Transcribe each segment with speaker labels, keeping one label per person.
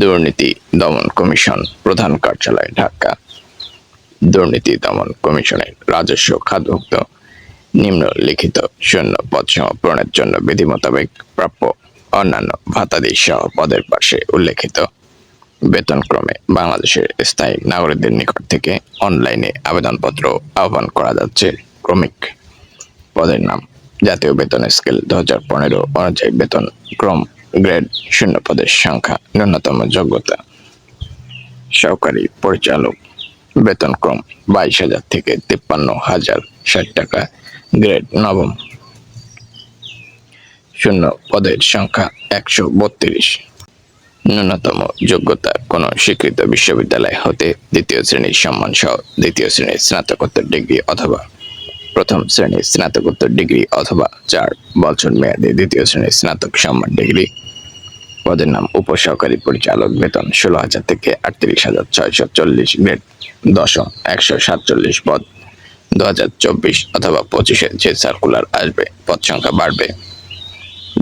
Speaker 1: দুর্নীতি দমন কমিশন প্রধান কার্যালয়, ঢাকা। দুর্নীতি দমন কমিশনের রাজস্ব খাতভুক্ত নিম্নলিখিত শূন্য পদসম পূরণের জন্য বিধি মোতাবেক প্রাপ্য অন্যান্য ভাতাদি সহ পদের পাশে উল্লেখিত বেতনক্রমে বাংলাদেশের স্থায়ী নাগরিকদের নিকট থেকে অনলাইনে আবেদনপত্র আহ্বান করা যাচ্ছে ক্রমিক পদের নাম। জাতীয় বেতন স্কেল দু হাজার পনেরো অনুযায়ী বেতন ক্রম গ্রেড শূন্য পদের সংখ্যা ন্যূনতম যোগ্যতা। সহকারী পরিচালক, বেতন ক্রম বাইশ হাজার থেকে তিপ্পান্ন হাজার ষাট টাকা, গ্রেড নবম। শূন্য পদের সংখ্যা একশো বত্রিশ। ন্যূনতম যোগ্যতা কোন স্বীকৃত বিশ্ববিদ্যালয় হতে দ্বিতীয় শ্রেণির সম্মান সহ দ্বিতীয় শ্রেণির স্নাতকোত্তর ডিগ্রি অথবা প্রথম শ্রেণির স্নাতকোত্তর ডিগ্রি অথবা চার বছর মেয়াদী দ্বিতীয় শ্রেণির স্নাতক সম্মান ডিগ্রি। পদের নাম উপসহকারী পরিচালক বেতন ষোলো হাজার থেকে আটত্রিশ হাজার ছয়শো চল্লিশ গ্রেড, দশম একশো সাতচল্লিশ পদ। দু হাজার চব্বিশ অথবা পঁচিশে যে সার্কুলার আসবে, পদ সংখ্যা বাড়বে।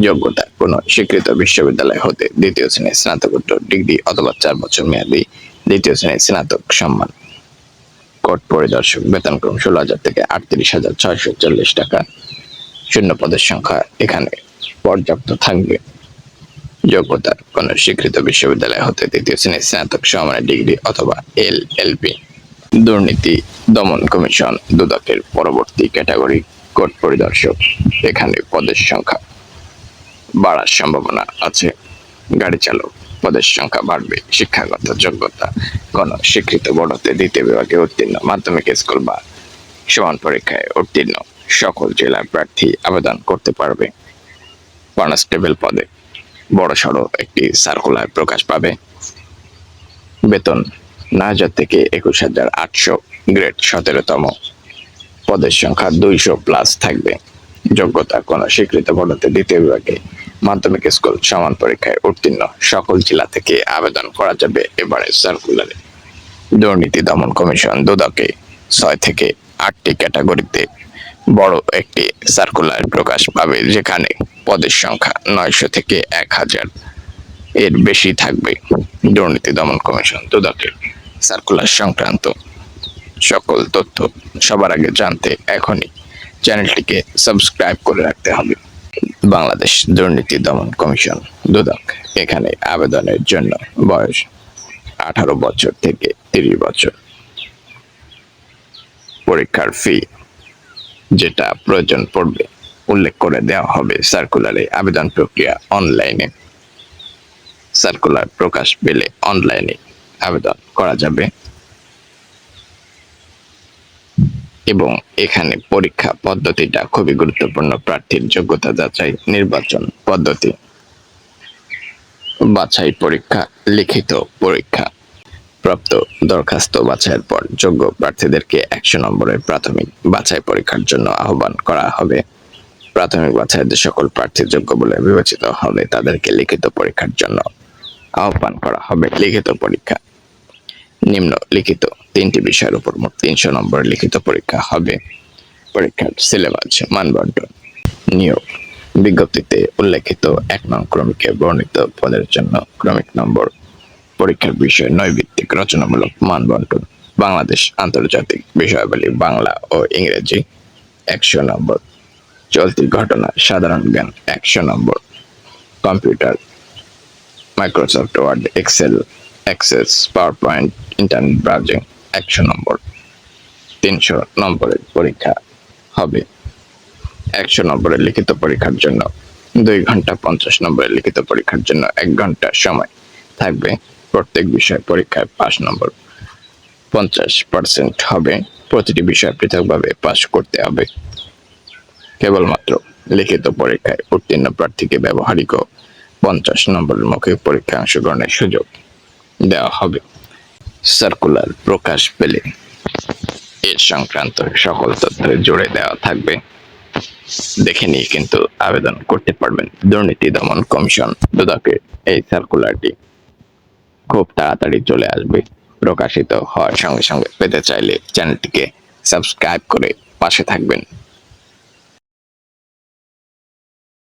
Speaker 1: যোগ্যতা, কোন স্বীকৃত বিশ্ববিদ্যালয় হতে দ্বিতীয় শ্রেণির স্নাতকোত্তর ডিগ্রি অথবা চার বছর মেয়াদী দ্বিতীয় শ্রেণির স্নাতক সম্মান। কোর্ট পরিদর্শক বেতনক্রম ষোলো হাজার থেকে আটত্রিশ হাজার ছয়শো চল্লিশ টাকা। শূন্য পদের সংখ্যা এখানে পর্যাপ্ত থাকবে। যোগ্যতা কোন স্বীকৃত বিশ্ববিদ্যালয় হতে দ্বিতীয় শ্রেণির স্নাতক সমানের ডিগ্রি অথবা এল এলপি দুর্নীতি দমন কমিশন দুদকের পরবর্তী ক্যাটাগরি কোর্ট পরিদর্শক। এখানে পদের সংখ্যা বাড়ার সম্ভাবনা আছে। গাড়ি চালক, পদের সংখ্যা বাড়বে, শিক্ষাগত যোগ্যতা কোন স্বীকৃত বোর্ড হতে দ্বিতীয় বিভাগে উত্তীর্ণ, মাধ্যমিক স্কুল বা সমান পরীক্ষায় উত্তীর্ণ, সকল জেলার প্রার্থী আবেদন করতে পারবে। কনস্টেবল পদে বড় সড়ো একটি সার্কুলার প্রকাশ পাবে। বেতন নয় হাজার থেকে একুশ হাজার আটশো গ্রেড সতেরোতম। পদের সংখ্যা দুইশো প্লাস থাকবে। যোগ্যতা কোন স্বীকৃত পদতে দ্বিতীয় বিভাগে মাধ্যমিক স্কুল সমান পরীক্ষায় উত্তীর্ণ। সকল জেলা থেকে আবেদন করা যাবে এবারে সার্কুলারে দুর্নীতি দমন কমিশন দুদকে ছয় থেকে আটটি ক্যাটাগরিতে বড় একটি সার্কুলার প্রকাশ পাবে, যেখানে পদের সংখ্যা নয়শো থেকে এক হাজার। এর বেশি থাকবে দুর্নীতি দমন কমিশন দুদকের সার্কুলার সংক্রান্ত সকল তথ্য। সবার আগে জানতে এখনই চ্যানেলটিকে সাবস্ক্রাইব করে রাখতে হবে। বাংলাদেশ দুর্নীতি দমন কমিশন, দুদক, এখানে আবেদনের জন্য বয়স আঠারো বছর থেকে তিরিশ বছর। পরীক্ষার ফি যেটা প্রয়োজন পড়বে, উল্লেখ করে দেওয়া হবে সার্কুলারে আবেদন প্রক্রিয়া অনলাইনে সার্কুলার প্রকাশ পেলে অনলাইনে আবেদন করা যাবে। এবং এখানে পরীক্ষা পদ্ধতিটা খুবই গুরুত্বপূর্ণ প্রার্থীর যোগ্যতা যাচাই নির্বাচন পদ্ধতি। বাছাই পরীক্ষা, লিখিত পরীক্ষা, প্রাপ্ত দরখাস্ত বাছাইয়ের পর যোগ্য প্রার্থীদেরকে একশো নম্বরের প্রাথমিক বাছাই পরীক্ষার জন্য আহ্বান করা হবে। প্রাথমিক বাছাইয়ে যে সকল প্রার্থী যোগ্য বলে বিবেচিত হবে, তাদেরকে লিখিত পরীক্ষার জন্য আহ্বান করা হবে। লিখিত পরীক্ষা নিম্ন লিখিত তিনটি বিষয়ের উপর মোট তিনশো নম্বরের লিখিত পরীক্ষা হবে। পরীক্ষার সিলেবাস মানবন্টন, নিয়োগ, বিজ্ঞপ্তিতে উল্লেখিত এক নং ক্রমিকে বর্ণিত পদের জন্য ক্রমিক নম্বর, পরীক্ষার বিষয় নৈবিত্তিক, রচনামূলক, মানবন্টন, বাংলাদেশ আন্তর্জাতিক বিষয়াবলী, বাংলা ও ইংরেজি একশো নম্বর, চলতি ঘটনা সাধারণ জ্ঞান একশো নম্বর, computer, Microsoft Word, Excel Access power point internet browsing, একশো নম্বর, তিনশো নম্বরের পরীক্ষা হবে। একশো নম্বরের লিখিত পরীক্ষার জন্য, দুই ঘণ্টা পঞ্চাশ নম্বরের লিখিত পরীক্ষার জন্য এক ঘণ্টা সময় থাকবে। প্রত্যেক বিষয় পরীক্ষায় পাঁচ নম্বর, পঞ্চাশ পার্সেন্ট হবে। প্রতিটি বিষয় পৃথকভাবে পাশ করতে হবে। কেবলমাত্র লিখিত পরীক্ষায় উত্তীর্ণ প্রার্থীকে ব্যবহারিক পঞ্চাশ নম্বরের মৌখিক পরীক্ষায় অংশগ্রহণের সুযোগ দেওয়া হবে। সার্কুলার প্রকাশ পেলে এর সংক্রান্ত সকল তথ্য জুড়ে দেওয়া থাকবে। দেখে নিয়ে কিন্তু আবেদন করতে পারবেন দুর্নীতি দমন কমিশন। দুদকের এই সার্কুলারটি খুব তাড়াতাড়ি চলে আসবে। প্রকাশিত হওয়ার সঙ্গে সঙ্গে পেতে চাইলে চ্যানেলটিকে সাবস্ক্রাইব করে পাশে থাকবেন।